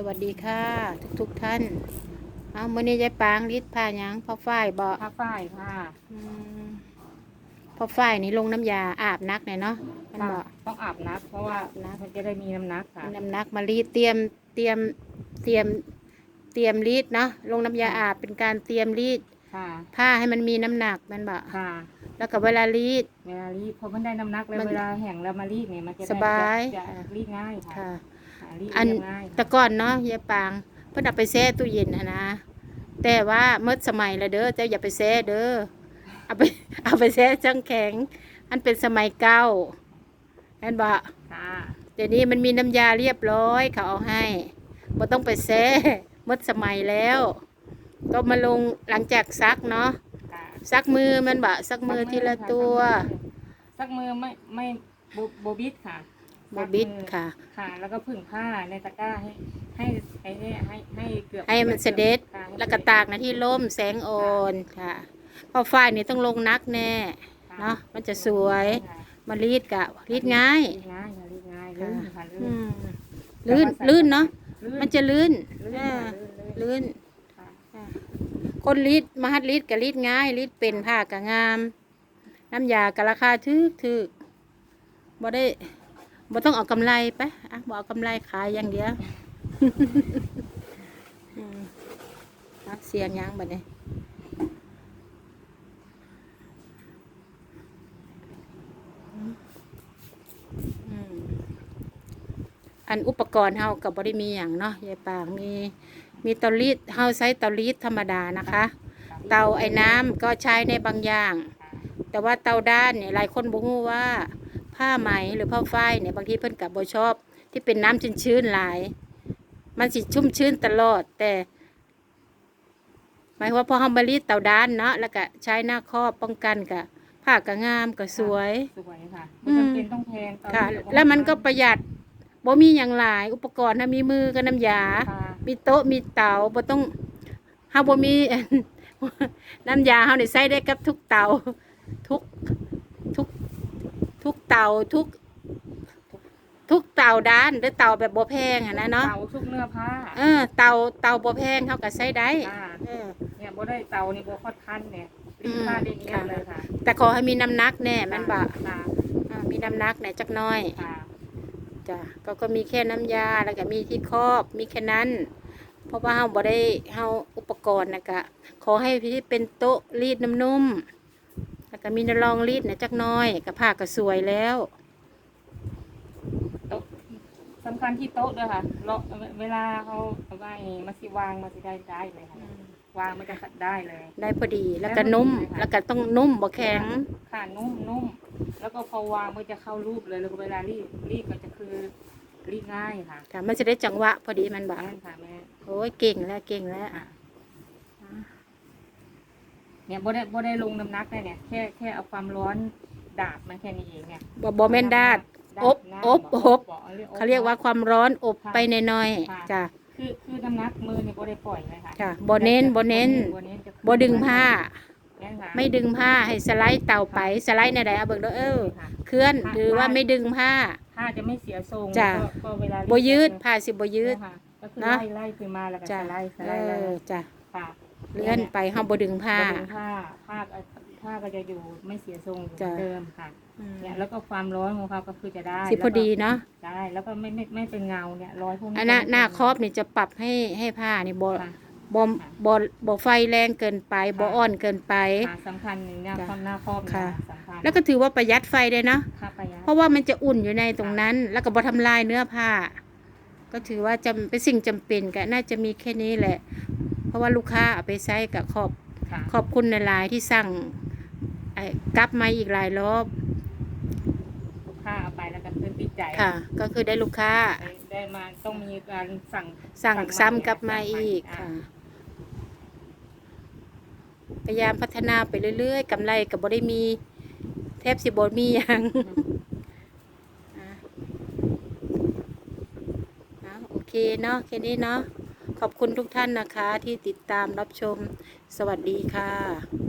สวัสดีค่ะ ทุกทุกๆท่าน เอามื่อนี้ยายปางริดผ้าหยังพ่อฝ้ายบอกผ้าฝ้ายค่ะพ่อฝ้ายนี่ลงน้ำยาอาบนักเนี่ยเนาะมันบอกต้องอาบน้ำเพราะว่าน้ำมันจะได้มีน้ำหนักค่ะน้ำนักมารีดเตรียมเตรียมเตรียมเตรียมรีดเนาะลงน้ำยาอาบเป็นการเตรียมรีดค่ะผ้าให้มันมีน้ำหนักมันบอกค่ะแล้วก็เวลารีดเวลารีดพอมันได้น้ำหนักแล้วมันเวลาแห้งแล้วมารีดเนี่ยมันจะได้สบายจะจะรีดง่ายค่ะค่ะหารีด อันเรียบง่ายแต่ก่อนเนาะยายปางเพิ่นเอาไปแช่ตู้เย็นนะนะแต่ว่าเมื่อสมัยละเด้อเจ้าอย่าไปแช่เด้อเอาไปเอาไปแช่จังแข็ง อันเป็นสมัยเก่าแม่นบ่ค่ะเดี๋ยวนี้มันมีน้ำยาเรียบร้อยเขาเอาให้บ่ต้องไปแช่เมื่อสมัยแล้ว ก็มาลงหลังจากซักเนาะค่ะซักมือมันบ่ซักมือทีละตัวซักมือไม่ไม่โบโบบิดค่ะ บบิดซักมือค่ะ ค่ะ แล้วก็ผึ่งผ้าในตะกร้าให้ ให้ให้ให้ให้ให้เกือบให้มันเสด็จค่ะให้แล้วก็ตากนะที่ร่มแสงอ่อนค่ะเพอฝ้ายนี่ต้องลงนักแน่ค่เนาะมันจะสวย ค่ะมารีดกะรีดง่าย รีดง่ายค่ะรีดง่ายลื่นค่ะลื่อืนมลื่นลื่นเนาะลื่มันจะลื่นลื่นอ่าค่ะลื่นลื่น ลื่นค่ะอ่าคนรีดมาหัดรีดกะรีดง่ายรีดเป็นผ้ากะงาม น้ำยากะราคาทึกทึกบ่ได้ บ่ต้องเอากำไรไปอะบ่เอากำไรขายอย่างเดียวเสียงยังบัดนี้อันอุปกรณ์เฮากับบริมีอย่างเนาะยายปางมีมีเตารีดเฮาใช้เตารีดธรรมดานะคะ เตาไอ้น้ำก็ใช้ในบางอย่าง แต่ว่าเตาด้านเนี่ยหลายคนบอกว่า ผ้าไหมหรือผ้าฝ้ายเนี่ยบางทีเพิ่นกับบ่ชอบ ที่เป็นน้ำชื้นๆหลาย มันสิชุ่มชื้นตลอด แต่ หมายความว่าพอเฮามารีดเตาด้านเนาะแล้วก็ใช้หน้าครอบป้องกันกับผ้าก็งามก็สวยสวยค่ะอืไม่มจำเป็นต้องแพงตอนค่ะนี้เราแล้วมันก็ประหยัดบ่มีอย่างหลายอุปกรณ์ถ้ามีมือกับน้ำยาค่ะมีโต๊ะมีเตาบ่ต้องเฮาบ่มีน้ำยาเฮานี่ใช้ได้กับทุกเตาทุกทุก ทุกเตาทุก ทุกเตาด้านหรือเตาแบบบ่แพงอะนะเนาะเตาทุกเนื้อผ้าเออเตาเตาบ่แพงเฮาก็ใช้ได้ค่ะเออ เนี่ยบ่ได้เตานี่บ่คอดคันเนี่ยรีดผ้าได้เนียบเลยค่ะแต่ขอให้มีน้ำหนักแน่มันบ่ค่ะอ่ามีน้ำหนักแน่จักหน้อยค่ะจ้ะก็ก็มีแค่น้ำยาแล้วก็มีที่ครอบมีแค่นั้น เพราะว่าเฮาบ่ได้เฮาอุปกรณ์นะกะขอให้พี่เป็นโต๊ะรีดน้ำนุ่ม แล้วก็มีนรองรีดนะจักหน้อยกับผ้าก็สวยแล้วโต๊ะสำคัญที่โต๊ะด้วยค่ะเลาะเวลาเขาเอาไว้มาสิวางมาสิได้ได้เลยค่ะวางมันจะขัดได้เลย ได้พอดีแล้วก็นุ่ม แล้วก็ต้องนุ่มบ่แข็งค่ะนุ่มนุ่มแล้วก็พอวางมันจะเข้ารูปเลยแล้วก็เวลารีดรีดก็จะคือรีดง่ายค่ะค่ะมันจะได้จังหวะพอดีมันบ่แม่นค่ะแม่โอ้ยเก่งแล้วเก่งแล้วค่ะ เนี่ยบ่ได้บ่ได้ลงน้ำหนักเลยเนี่ยแค่แค่เอาความร้อนดาบมันแค่นี้เองเนี่ยบ่บ่แม่นดาดดาอบหน้าอบบ่อบบ่อบเขาเรียกว่าความร้อนอบไปหน่อยค่ะๆจ้ะคือคือน้ำหนักมือนี่บ่ได้ปล่อยเลยค่ะจ้ะบ่เน้นบ่เน้นบ่เน้นจะบ่ดึงผ้าแม่นค่ะไม่ดึงผ้าให้สไลด์เตาไปสไลด์ในใดเอาเบิ่งเด้อเออ ค่ะ เคลื่อนหรือว่าไม่ดึงผ้า ผ้าจะไม่เสียทรงจ้ะก็ก็เวลาบ่ยืดก็คือผ้าสิบ่ยืดค่ะก็คือนะ ไล่ไล่ขึ้นมาแล้วก็สจ้ะไลด์สเอไลด์ไล่อจ้ะค่ะ เลื่อนไปห้องบ่ดึงผ้าบ่ดึงผ้าผ้าก็ผ้าก็จะอยู่ไม่เสียทรงอยู่เหมือนจ้ะ เดิมค่ะอืมเนี่ยแล้วก็ความร้อนของเขาก็คือจะได้สิพอดีเนาะแล้วก็ได้แล้วก็ไม่ไม่ไม่เป็นเงาเนี่ยร้อยพวกนี้อันหน้าหน้าครอบนี่จะปรับให้ให้ผ้านี่บ่ค่ะ บ่บ่บ่ไฟแรงเกินไปบ่อ่อนเกินไป ค่ะสำคัญหนึ่งเนี่ยจ้ะความหน้าครอบเนี่ยค่ะสำคัญแล้วก็ถือว่าประหยัดไฟได้เนาะ ค่ะประหยัดเพราะว่ามันจะอุ่นอยู่ในตรงนั้น แล้วก็บ่ทำลายเนื้อผ้า ก็ถือว่าจำเป็นสิ่งจำเป็นก็น่าจะมีแค่นี้แหละ เพราะว่าลูกค้าเอาไปใช้กับขอบค่ะขอบคุณในลายๆที่สั่งไอ้กลับมาอีกหลายรอบลูกค้าเอาไปแล้วก็คือติดใจค่ะ ก็คือได้ลูกค้าได้ได้มาต้องมีการสั่ง สั่งสั่งใหม่ซ้ำกลับมาสั่งใหม่อีกอ่าค่ะ พยายามพัฒนาไปเรื่อยๆกำไรกับบ่ได้มี แทบสิบ่มีอย่างอะอะโอเคเนาะแค่นี้เนาะ ขอบคุณทุกท่านนะคะที่ติดตามรับชม สวัสดีค่ะ